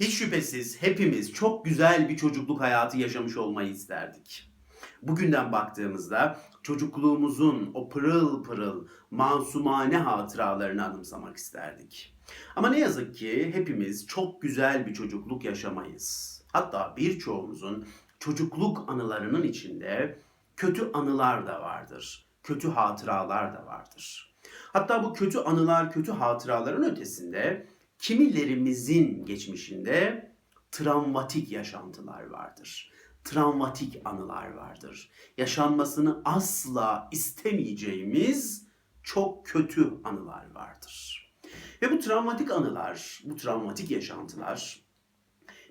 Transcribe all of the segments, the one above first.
Hiç şüphesiz hepimiz çok güzel bir çocukluk hayatı yaşamış olmayı isterdik. Bugünden baktığımızda çocukluğumuzun o pırıl pırıl masumane hatıralarını anımsamak isterdik. Ama ne yazık ki hepimiz çok güzel bir çocukluk yaşamayız. Hatta birçoğumuzun çocukluk anılarının içinde kötü anılar da vardır. Kötü hatıralar da vardır. Hatta bu kötü anılar, kötü hatıraların ötesinde kimilerimizin geçmişinde travmatik yaşantılar vardır. Travmatik anılar vardır. Yaşanmasını asla istemeyeceğimiz çok kötü anılar vardır. Ve bu travmatik anılar, bu travmatik yaşantılar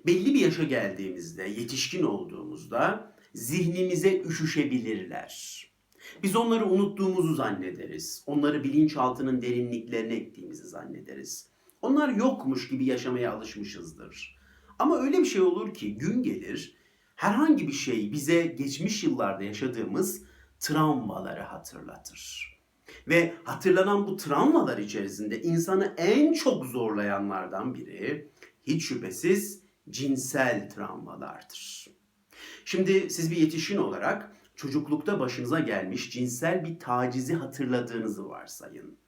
belli bir yaşa geldiğimizde, yetişkin olduğumuzda zihnimize üşüşebilirler. Biz onları unuttuğumuzu zannederiz. Onları bilinçaltının derinliklerine ettiğimizi zannederiz. Onlar yokmuş gibi yaşamaya alışmışızdır. Ama öyle bir şey olur ki gün gelir herhangi bir şey bize geçmiş yıllarda yaşadığımız travmaları hatırlatır. Ve hatırlanan bu travmalar içerisinde insanı en çok zorlayanlardan biri hiç şüphesiz cinsel travmalardır. Şimdi siz bir yetişkin olarak çocuklukta başınıza gelmiş cinsel bir tacizi hatırladığınızı varsayın.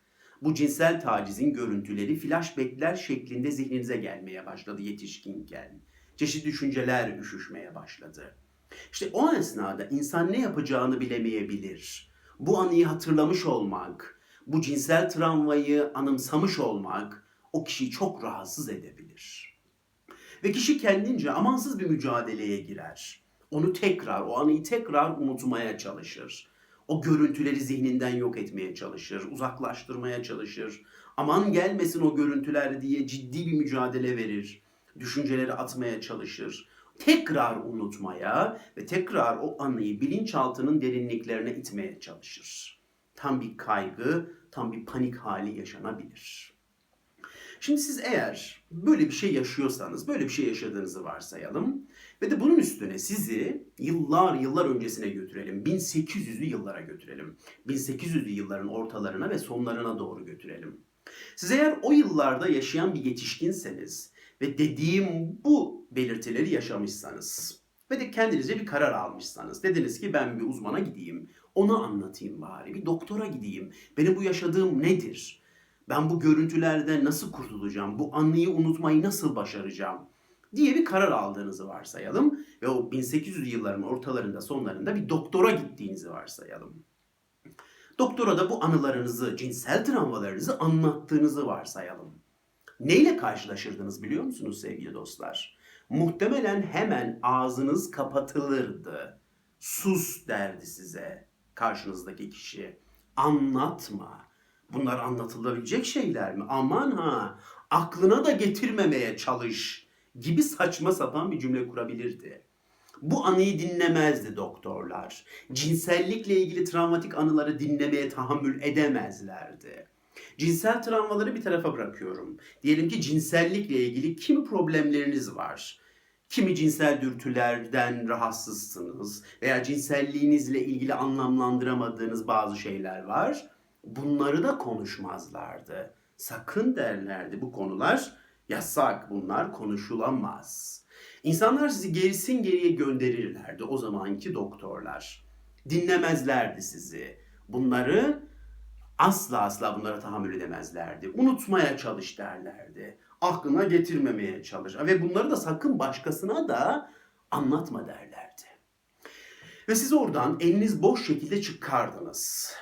Bu cinsel tacizin görüntüleri flashbackler şeklinde zihninize gelmeye başladı yetişkinken. Çeşitli düşünceler üşüşmeye başladı. İşte o esnada insan ne yapacağını bilemeyebilir. Bu anıyı hatırlamış olmak, bu cinsel travmayı anımsamış olmak o kişiyi çok rahatsız edebilir. Ve kişi kendince amansız bir mücadeleye girer. Onu tekrar, o anıyı tekrar unutmaya çalışır. O görüntüleri zihninden yok etmeye çalışır, uzaklaştırmaya çalışır. Aman gelmesin o görüntüler diye ciddi bir mücadele verir. Düşünceleri atmaya çalışır. Tekrar unutmaya ve tekrar o anıyı bilinçaltının derinliklerine itmeye çalışır. Tam bir kaygı, tam bir panik hali yaşanabilir. Şimdi siz eğer böyle bir şey yaşıyorsanız, böyle bir şey yaşadığınızı varsayalım ve de bunun üstüne sizi yıllar yıllar öncesine götürelim. 1800'lü yıllara götürelim. 1800'lü yılların ortalarına ve sonlarına doğru götürelim. Siz eğer o yıllarda yaşayan bir yetişkinseniz ve dediğim bu belirtileri yaşamışsanız ve de kendinize bir karar almışsanız dediniz ki ben bir uzmana gideyim, onu anlatayım bari, bir doktora gideyim. Benim bu yaşadığım nedir? Ben bu görüntülerden nasıl kurtulacağım? Bu anıyı unutmayı nasıl başaracağım? Diye bir karar aldığınızı varsayalım ve o 1800 yılların ortalarında sonlarında bir doktora gittiğinizi varsayalım. Doktora da bu anılarınızı, cinsel travmalarınızı anlattığınızı varsayalım. Neyle karşılaşırdınız biliyor musunuz sevgili dostlar? Muhtemelen hemen ağzınız kapatılırdı. Sus derdi size karşınızdaki kişi. Anlatma. Bunlar anlatılabilecek şeyler mi? Aman ha, aklına da getirmemeye çalış gibi saçma sapan bir cümle kurabilirdi. Bu anıyı dinlemezdi doktorlar. Cinsellikle ilgili travmatik anıları dinlemeye tahammül edemezlerdi. Cinsel travmaları bir tarafa bırakıyorum. Diyelim ki cinsellikle ilgili kimi problemleriniz var. Kimi cinsel dürtülerden rahatsızsınız veya cinselliğinizle ilgili anlamlandıramadığınız bazı şeyler var. Bunları da konuşmazlardı. Sakın derlerdi bu konular yasak, bunlar konuşulamaz. İnsanlar sizi gerisin geriye gönderirlerdi o zamanki doktorlar. Dinlemezlerdi sizi. Bunları asla asla bunlara tahammül edemezlerdi. Unutmaya çalış derlerdi. Aklına getirmemeye çalış. Ve bunları da sakın başkasına da anlatma derlerdi. Ve siz oradan eliniz boş şekilde çıkardınız.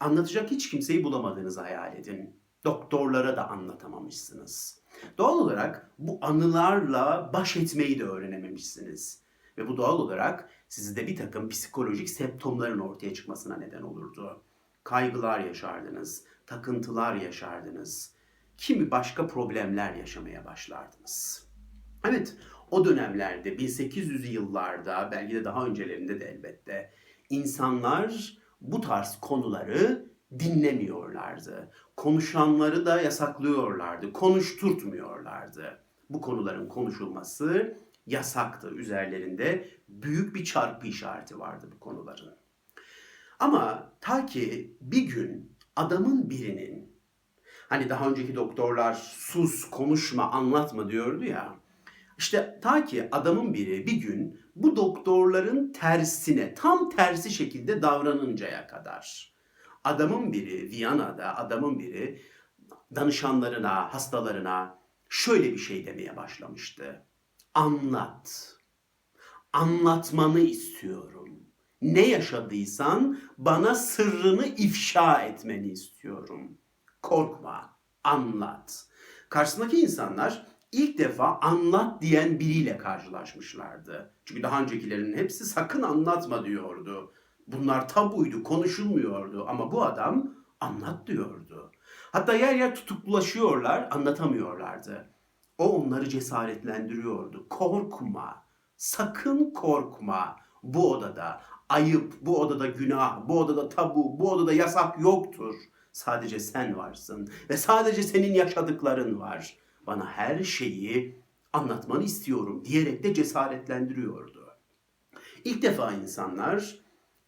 Anlatacak hiç kimseyi bulamadığınızı hayal edin. Doktorlara da anlatamamışsınız. Doğal olarak bu anılarla baş etmeyi de öğrenememişsiniz. Ve bu doğal olarak sizde bir takım psikolojik semptomların ortaya çıkmasına neden olurdu. Kaygılar yaşardınız, takıntılar yaşardınız. Kimi başka problemler yaşamaya başlardınız. Evet, o dönemlerde 1800'lü yıllarda belki de daha öncelerinde de elbette insanlar bu tarz konuları dinlemiyorlardı. Konuşanları da yasaklıyorlardı, konuşturtmuyorlardı. Bu konuların konuşulması yasaktı. Üzerlerinde büyük bir çarpı işareti vardı bu konuların. Ama ta ki bir gün adamın birinin hani daha önceki doktorlar sus, konuşma, anlatma diyordu ya. İşte ta ki adamın biri bir gün bu doktorların tersine, tam tersi şekilde davranıncaya kadar. Adamın biri Viyana'da, adamın biri danışanlarına, hastalarına şöyle bir şey demeye başlamıştı. Anlat. Anlatmanı istiyorum. Ne yaşadıysan bana sırrını ifşa etmeni istiyorum. Korkma, anlat. Karşısındaki insanlar ilk defa anlat diyen biriyle karşılaşmışlardı. Çünkü daha öncekilerin hepsi sakın anlatma diyordu. Bunlar tabuydu, konuşulmuyordu ama bu adam anlat diyordu. Hatta yer yer tutuklulaşıyorlar, anlatamıyorlardı. O onları cesaretlendiriyordu. Korkma, sakın korkma. Bu odada ayıp, bu odada günah, bu odada tabu, bu odada yasak yoktur. Sadece sen varsın ve sadece senin yaşadıkların var. Bana her şeyi anlatmanı istiyorum diyerek de cesaretlendiriyordu. İlk defa insanlar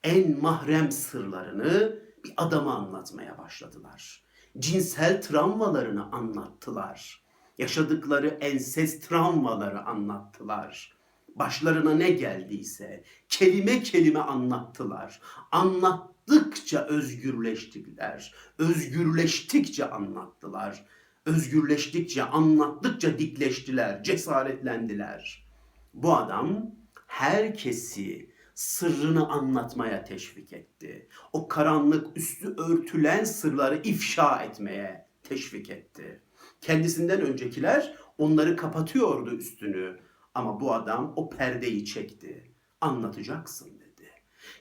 en mahrem sırlarını bir adama anlatmaya başladılar. Cinsel travmalarını anlattılar. Yaşadıkları ensest travmaları anlattılar. Başlarına ne geldiyse kelime kelime anlattılar. Anlattıkça özgürleştiler. Özgürleştikçe anlattılar. Özgürleştikçe, anlattıkça dikleştiler, cesaretlendiler. Bu adam herkesi sırrını anlatmaya teşvik etti. O karanlık üstü örtülen sırları ifşa etmeye teşvik etti. Kendisinden öncekiler onları kapatıyordu üstünü. Ama bu adam o perdeyi çekti. Anlatacaksın dedi.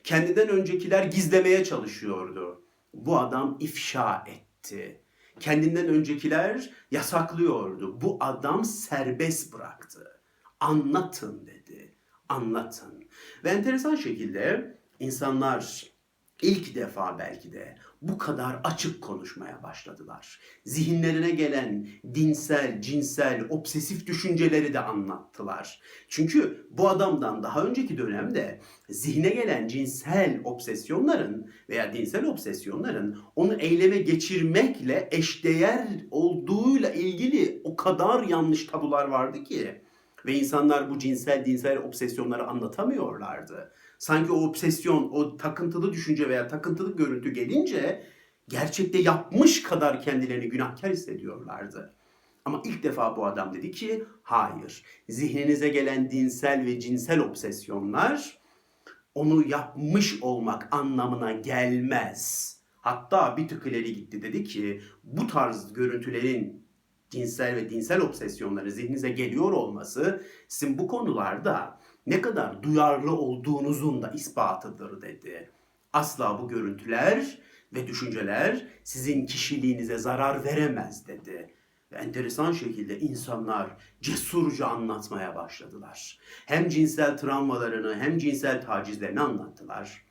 Kendinden öncekiler gizlemeye çalışıyordu. Bu adam ifşa etti. Kendinden öncekiler yasaklıyordu. Bu adam serbest bıraktı. Anlatın dedi. Anlatın. Ve enteresan şekilde insanlar ilk defa belki de bu kadar açık konuşmaya başladılar. Zihinlerine gelen dinsel, cinsel, obsesif düşünceleri de anlattılar. Çünkü bu adamdan daha önceki dönemde zihne gelen cinsel obsesyonların veya dinsel obsesyonların onu eyleme geçirmekle eşdeğer olduğuyla ilgili o kadar yanlış tabular vardı ki ve insanlar bu cinsel dinsel obsesyonları anlatamıyorlardı. Sanki o obsesyon, o takıntılı düşünce veya takıntılı görüntü gelince gerçekte yapmış kadar kendilerini günahkar hissediyorlardı. Ama ilk defa bu adam dedi ki hayır. Zihninize gelen dinsel ve cinsel obsesyonlar onu yapmış olmak anlamına gelmez. Hatta bir tık ileri gitti dedi ki bu tarz görüntülerin cinsel ve dinsel obsesyonları zihninize geliyor olması sizin bu konularda ne kadar duyarlı olduğunuzun da ispatıdır dedi. Asla bu görüntüler ve düşünceler sizin kişiliğinize zarar veremez dedi. Ve enteresan şekilde insanlar cesurca anlatmaya başladılar. Hem cinsel travmalarını hem cinsel tacizlerini anlattılar.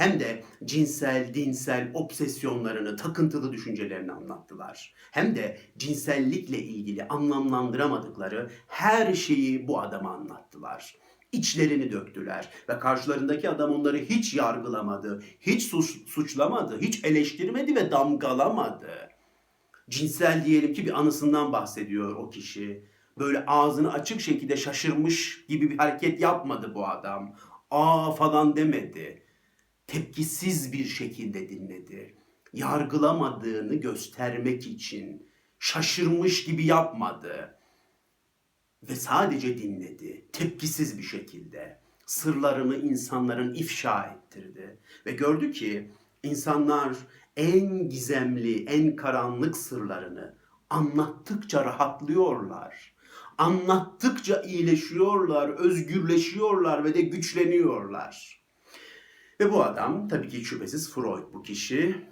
Hem de cinsel, dinsel obsesyonlarını, takıntılı düşüncelerini anlattılar. Hem de cinsellikle ilgili anlamlandıramadıkları her şeyi bu adama anlattılar içlerini döktüler ve karşılarındaki adam onları hiç yargılamadı, hiç suç, suçlamadı, hiç eleştirmedi ve damgalamadı. Cinsel diyelim ki bir anısından bahsediyor o kişi. Böyle ağzını açık şekilde şaşırmış gibi bir hareket yapmadı bu adam. Aa falan demedi. Tepkisiz bir şekilde dinledi. Yargılamadığını göstermek için şaşırmış gibi yapmadı ve sadece dinledi. Tepkisiz bir şekilde sırlarını insanların ifşa ettirdi ve gördü ki insanlar en gizemli, en karanlık sırlarını anlattıkça rahatlıyorlar. Anlattıkça iyileşiyorlar, özgürleşiyorlar ve de güçleniyorlar. Ve bu adam tabii ki şüphesiz Freud bu kişi.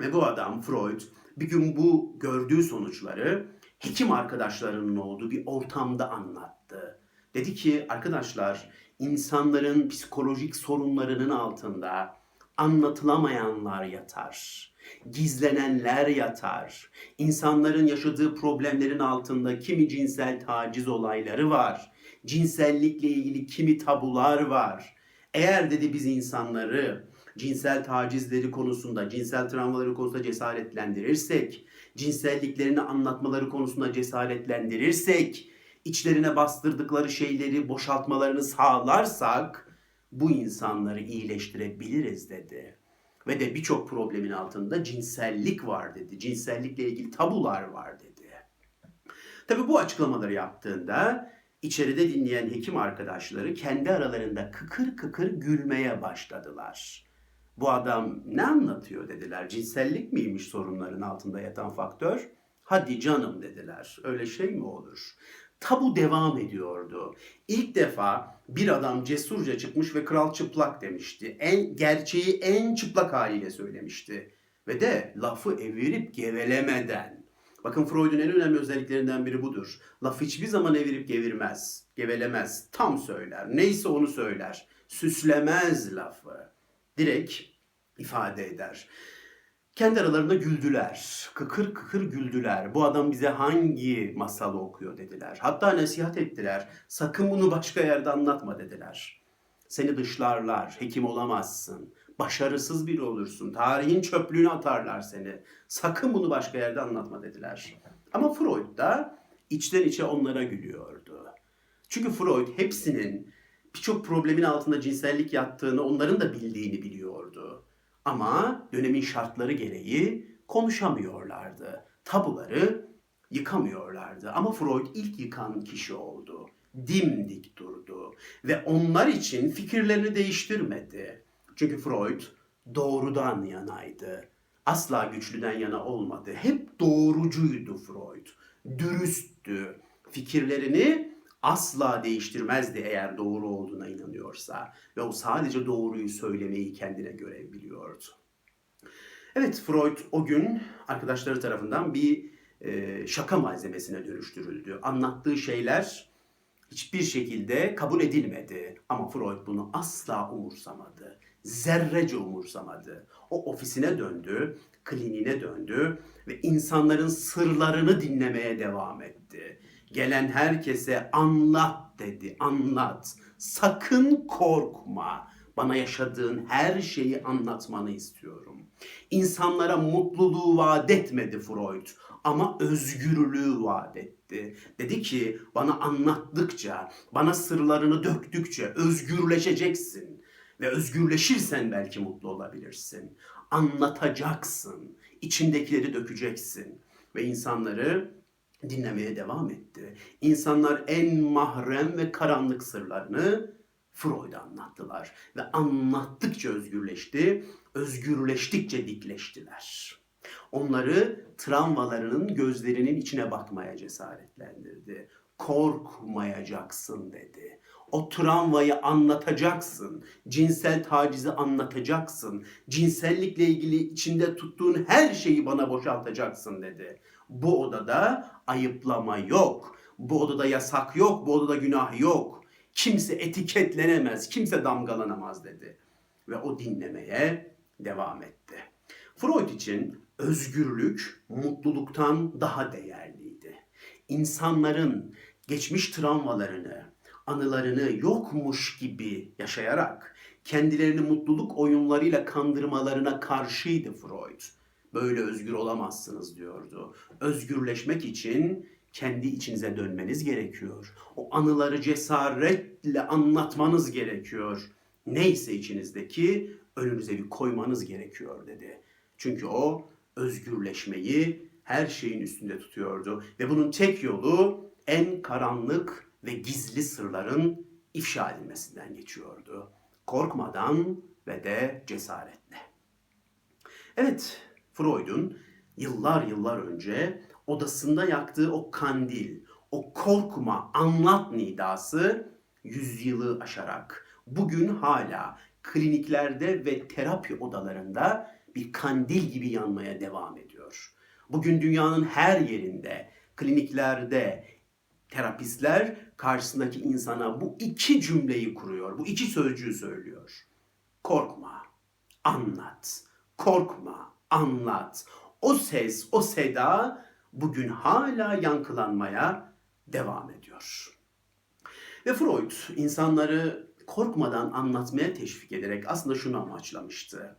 Ve bu adam Freud bir gün bu gördüğü sonuçları hekim arkadaşlarının olduğu bir ortamda anlattı. Dedi ki arkadaşlar insanların psikolojik sorunlarının altında anlatılamayanlar yatar. Gizlenenler yatar. İnsanların yaşadığı problemlerin altında kimi cinsel taciz olayları var. Cinsellikle ilgili kimi tabular var. Eğer dedi biz insanları cinsel tacizleri konusunda, cinsel travmaları konusunda cesaretlendirirsek, cinselliklerini anlatmaları konusunda cesaretlendirirsek, içlerine bastırdıkları şeyleri boşaltmalarını sağlarsak bu insanları iyileştirebiliriz dedi. Ve de birçok problemin altında cinsellik var dedi. Cinsellikle ilgili tabular var dedi. Tabi bu açıklamaları yaptığında içeride dinleyen hekim arkadaşları kendi aralarında kıkır kıkır gülmeye başladılar. Bu adam ne anlatıyor dediler. Cinsellik miymiş sorunların altında yatan faktör? Hadi canım dediler. Öyle şey mi olur? Tabu devam ediyordu. İlk defa bir adam cesurca çıkmış ve kral çıplak demişti. En gerçeği en çıplak haliyle söylemişti. Ve de lafı evirip gevelemeden. Bakın Freud'un en önemli özelliklerinden biri budur. Laf hiçbir zaman evirip gevirmez, gevelemez. Tam söyler. Neyse onu söyler. Süslemez lafı. Direkt ifade eder. Kendi aralarında güldüler. Kıkır kıkır güldüler. Bu adam bize hangi masalı okuyor dediler. Hatta nasihat ettiler. Sakın bunu başka yerde anlatma dediler. Seni dışlarlar, hekim olamazsın. Başarısız biri olursun. Tarihin çöplüğüne atarlar seni. Sakın bunu başka yerde anlatma dediler. Ama Freud da içten içe onlara gülüyordu. Çünkü Freud hepsinin birçok problemin altında cinsellik yattığını onların da bildiğini biliyordu. Ama dönemin şartları gereği konuşamıyorlardı. Tabuları yıkamıyorlardı. Ama Freud ilk yıkan kişi oldu. Dimdik durdu ve onlar için fikirlerini değiştirmedi. Çünkü Freud doğrudan yanaydı. Asla güçlüden yana olmadı. Hep doğrucuydu Freud. Dürüsttü. Fikirlerini asla değiştirmezdi eğer doğru olduğuna inanıyorsa. Ve o sadece doğruyu söylemeyi kendine görev biliyordu. Evet Freud o gün arkadaşları tarafından bir e, şaka malzemesine dönüştürüldü. Anlattığı şeyler hiçbir şekilde kabul edilmedi. Ama Freud bunu asla umursamadı. Zerrece umursamadı. O ofisine döndü, kliniğine döndü ve insanların sırlarını dinlemeye devam etti. Gelen herkese anlat dedi, anlat. Sakın korkma. Bana yaşadığın her şeyi anlatmanı istiyorum. İnsanlara mutluluğu vaat etmedi Freud ama özgürlüğü vaat etti. Dedi ki bana anlattıkça, bana sırlarını döktükçe özgürleşeceksin. Ve özgürleşirsen belki mutlu olabilirsin. Anlatacaksın, içindekileri dökeceksin. Ve insanları dinlemeye devam etti. İnsanlar en mahrem ve karanlık sırlarını Freud'a anlattılar. Ve anlattıkça özgürleşti, özgürleştikçe dikleştiler. Onları travmalarının gözlerinin içine bakmaya cesaretlendirdi. Korkmayacaksın dedi. O travmayı anlatacaksın. Cinsel tacizi anlatacaksın. Cinsellikle ilgili içinde tuttuğun her şeyi bana boşaltacaksın dedi. Bu odada ayıplama yok. Bu odada yasak yok. Bu odada günah yok. Kimse etiketlenemez. Kimse damgalanamaz dedi. Ve o dinlemeye devam etti. Freud için özgürlük mutluluktan daha değerliydi. İnsanların geçmiş travmalarını, anılarını yokmuş gibi yaşayarak kendilerini mutluluk oyunlarıyla kandırmalarına karşıydı Freud. Böyle özgür olamazsınız diyordu. Özgürleşmek için kendi içinize dönmeniz gerekiyor. O anıları cesaretle anlatmanız gerekiyor. Neyse içinizdeki önünüze bir koymanız gerekiyor dedi. Çünkü o özgürleşmeyi her şeyin üstünde tutuyordu ve bunun tek yolu en karanlık ve gizli sırların ifşa edilmesinden geçiyordu. Korkmadan ve de cesaretle. Evet, Freud'un yıllar yıllar önce odasında yaktığı o kandil, o korkma, anlat nidası yüzyılı aşarak bugün hala kliniklerde ve terapi odalarında bir kandil gibi yanmaya devam ediyor. Bugün dünyanın her yerinde, kliniklerde, terapistler karşısındaki insana bu iki cümleyi kuruyor. Bu iki sözcüğü söylüyor. Korkma, anlat. Korkma, anlat. O ses, o seda bugün hala yankılanmaya devam ediyor. Ve Freud insanları korkmadan anlatmaya teşvik ederek aslında şunu amaçlamıştı.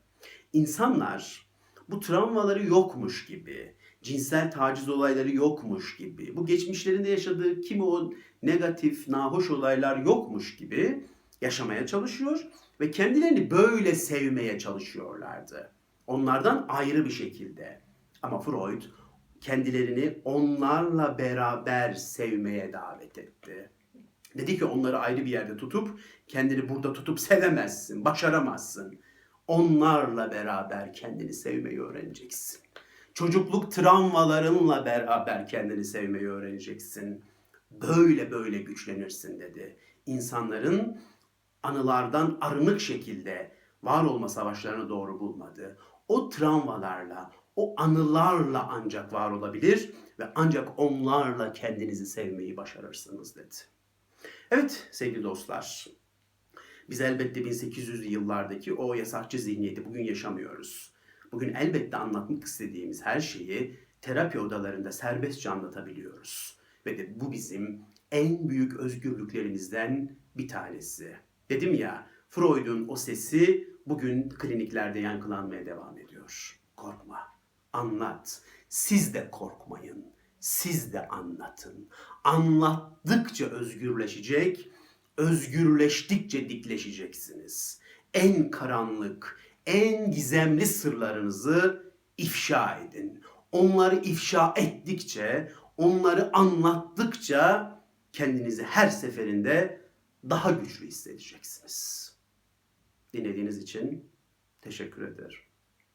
İnsanlar bu travmaları yokmuş gibi, cinsel taciz olayları yokmuş gibi, bu geçmişlerinde yaşadığı kimi o negatif, nahoş olaylar yokmuş gibi yaşamaya çalışıyor ve kendilerini böyle sevmeye çalışıyorlardı. Onlardan ayrı bir şekilde. Ama Freud kendilerini onlarla beraber sevmeye davet etti. Dedi ki onları ayrı bir yerde tutup kendini burada tutup sevemezsin, başaramazsın. Onlarla beraber kendini sevmeyi öğreneceksin. Çocukluk travmalarınla beraber kendini sevmeyi öğreneceksin. Böyle böyle güçlenirsin dedi. İnsanların anılardan arınık şekilde var olma savaşlarını doğru bulmadı. O travmalarla, o anılarla ancak var olabilir ve ancak onlarla kendinizi sevmeyi başarırsınız dedi. Evet sevgili dostlar, biz elbette 1800'lü yıllardaki o yasakçı zihniyeti bugün yaşamıyoruz. Bugün elbette anlatmak istediğimiz her şeyi terapi odalarında serbestçe anlatabiliyoruz. Ve de bu bizim en büyük özgürlüklerimizden bir tanesi. Dedim ya, Freud'un o sesi bugün kliniklerde yankılanmaya devam ediyor. Korkma, anlat. Siz de korkmayın. Siz de anlatın. Anlattıkça özgürleşecek, özgürleştikçe dikleşeceksiniz. En karanlık, en gizemli sırlarınızı ifşa edin. Onları ifşa ettikçe, onları anlattıkça kendinizi her seferinde daha güçlü hissedeceksiniz. Dinlediğiniz için teşekkür ederim.